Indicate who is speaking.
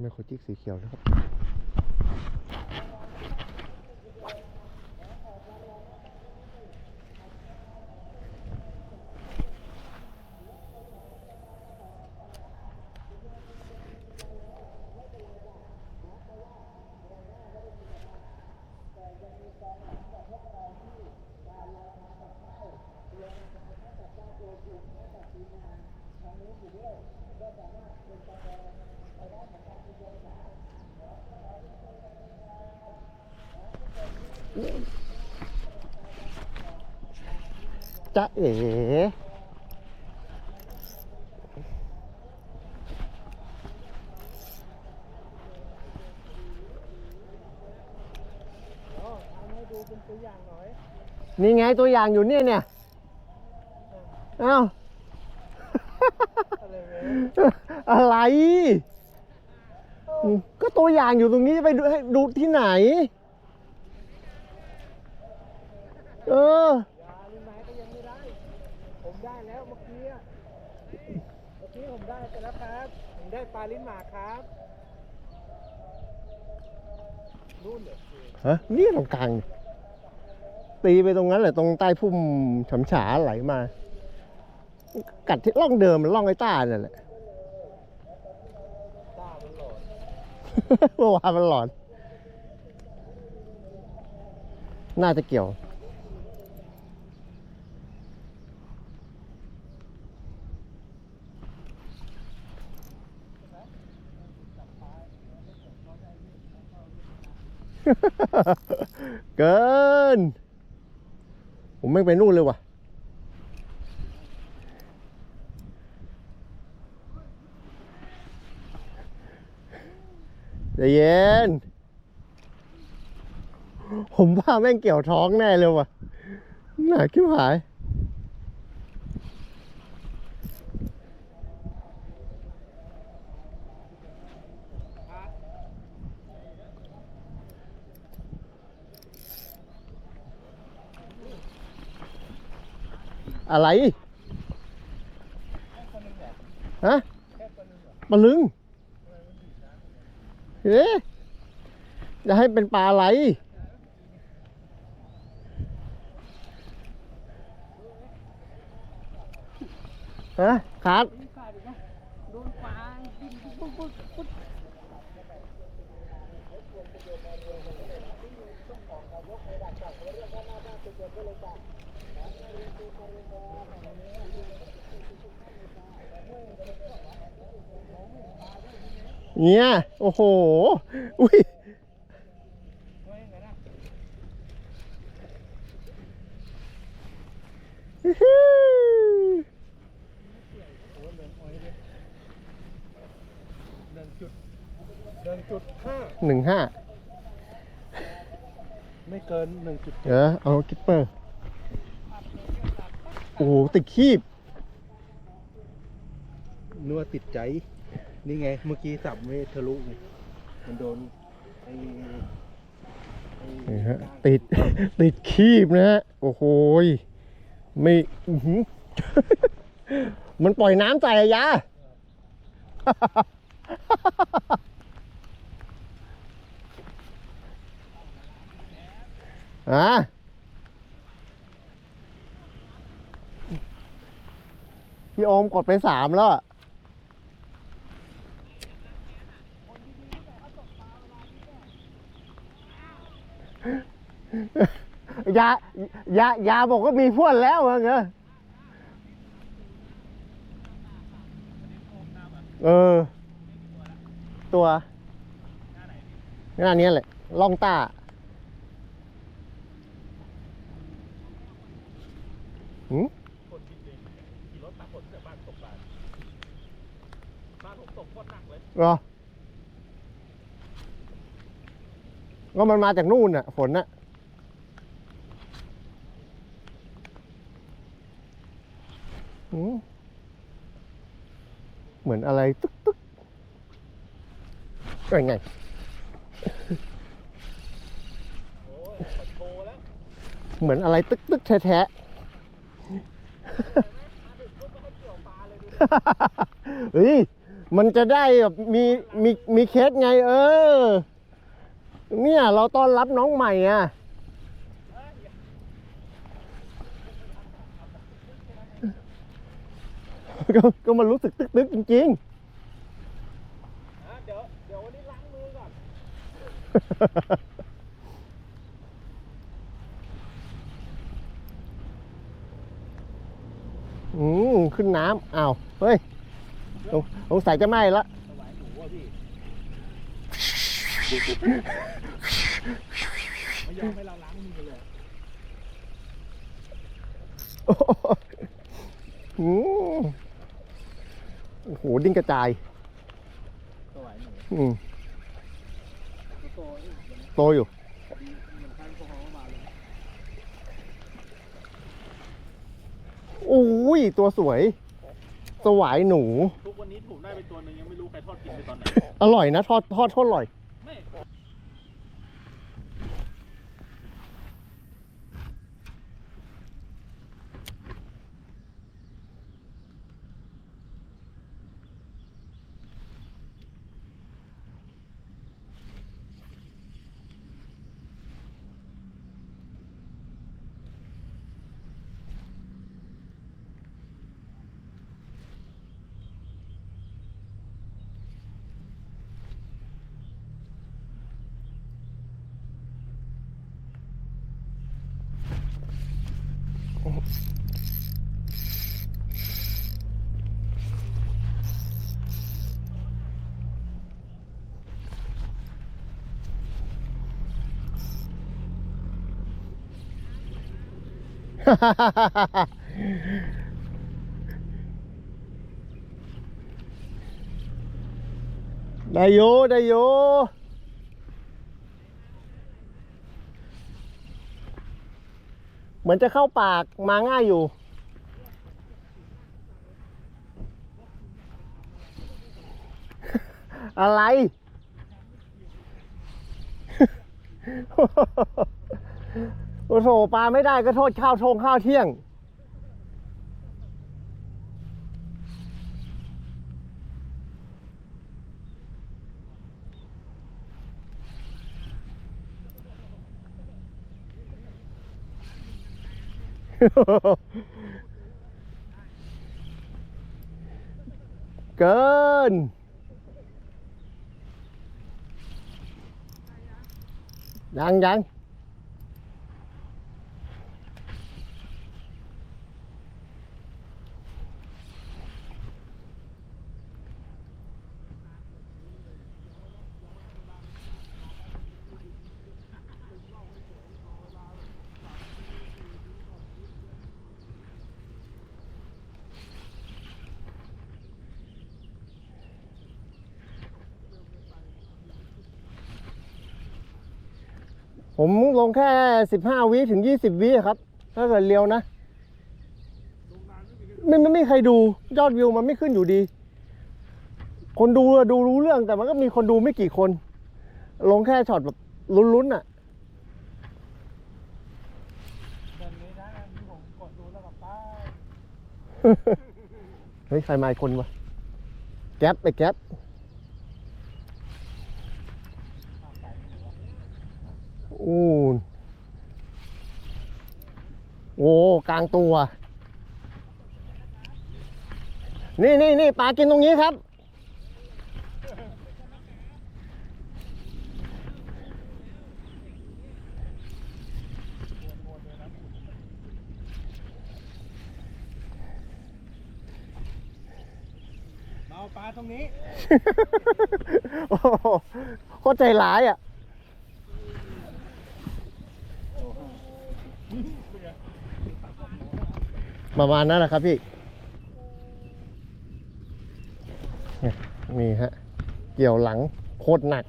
Speaker 1: ไมโครจิกสีเขียวนะครับ จ๊ะเอ๋นี่ไงตัวอย่างอยู่เนี่ยเนี่ย เอ้า อะไรอืมก็ตัวอย่างอยู่ตรงนี้จะไปดูให้ดูที่ไหน เออ
Speaker 2: ยาลิ้นไม้ก็ยังไม่ได้ผมได้แล้วเมื่อกี้เมื่อกี้ผมได้ไปแล้วครับผมได้ปลาลิ้นหมาครับนู่นเหรอ
Speaker 1: ฮะนี่ตรงกลางตีไปตรงนั้นแหละตรงใต้พุ่มฉำฉาไหลมา กัดที่ร่องเดิมมันร่องไอ้ต้านั่นแหละ
Speaker 2: ต้ามันหลอด
Speaker 1: เมื่อวานมันหลอน น่าจะเกี่ยว เกิน ผมไม่ไปนู่นเลยว่ะ ใจเย็น ผมว่าแม่งเกี่ยวท้องแน่เลยว่ะ หนาคิ้วหาย อะไรฮะปลาลึงเอ๊ะจะให้เป็นปลาอะไรฮะครับ
Speaker 2: โดนปลาดิ้นปุ๊บปุ๊บปุ๊บ
Speaker 1: เนี่ยโอ้โห อุ้ยอื้อหือ
Speaker 2: หนึ่งจุดหนึ่งจุดห้า
Speaker 1: หนึ่งห้า
Speaker 2: ไม่เกินหนึ่งจุด
Speaker 1: เดี๋ยวเอากิปเปอร์ โอ้โหติดคีบ
Speaker 2: นัวติดใจ นี่ไง เมื่อกี้สับไม่ทะลุไงมันโดนไอ้ไอ้
Speaker 1: นี่ฮะติด ติดคีบนะฮะ โอ้โหยไม่อื้อหือ มันปล่อยน้ำใส่อะยา อะพี่โอมกดไปสามแล้วอะยายายาบอกว่ามีพวดแล้วว่าไงเออ ตัวหน้านี้แหละล่องต้า หืม
Speaker 2: คนคิดเองขี่รถตากฝนจากบ้านตกปลาบ้านผมตกโคตรหนักเลย
Speaker 1: เหรอก็มันมาจากนู่นน่ะฝนน่ะหืมเหมือนอะไรตึ๊กตึ๊กเป็นไง
Speaker 2: โอ้ยโชว์แล้ว
Speaker 1: เหมือนอะไรตึ๊กตึ๊กแท้ๆ เฮ้ย มันจะได้แบบมีมีมีเคสไง เออ เนี่ย เราต้อนรับน้องใหม่อะ ก็ก็มันรู้สึกตึกๆจริง
Speaker 2: อะเดี๋ยวเดี๋ยววันนี้ล้างมือก่อน
Speaker 1: อืมขึ้นน้ำอ้าว เฮ้ยสงสงสัยจะไหม้ละ
Speaker 2: สวายหนูอะพี่ไม่ยอมให้เราล้างมือเลย
Speaker 1: โอ้โหอืมโอ้โหดิ้นกระจาย
Speaker 2: สวายหนู
Speaker 1: อืม
Speaker 2: โตนี่มัน
Speaker 1: โตอยู่
Speaker 2: มันทันพวกเขามาเลย
Speaker 1: โอ้ยตัวสวย สวายหนู
Speaker 2: ทุกวันนี้ผมได้ไปตัวหนึงยังไม่รู้ใครทอดกินไปตอนไหน
Speaker 1: อร่อยนะ ทอดทอดทอดอร่อย
Speaker 2: ไม่
Speaker 1: ได้โยได้โย เหมือนจะเข้าปากมาง่ายอยู่ อะไร โอ้โหปลาไม่ได้ก็โทษข้าวทงข้าวเที่ยง เกิน ผมลงแค่สิบห้าวิถึงยี่สิบวิอะครับ ถ้าเกิดเร็วนะไม่ไม่ไม่มีใครดูยอดวิวมันไม่ขึ้นอยู่ดี คนดูอะดูรู้เรื่องแต่มันก็มีคนดูไม่กี่คน ลงแค่ช็อตแบบลุ้นๆอะ
Speaker 2: แบบนี้นะที่ผมกดดูแล้วกับป้า
Speaker 1: เฮ้ยใครมาอีกคนวะแก๊ปไปแก๊ป อู้โอ้กลางตัว นี่นี่นี่ปลากินตรงนี้ครับ
Speaker 2: มาเอาปลาตรงนี้
Speaker 1: โอ้โหโคตรใจร้ายอะ ประมาณนั้นแหละครับพี่นี่ยนี่ฮะ เกี่ยวหลังโคตรหนัก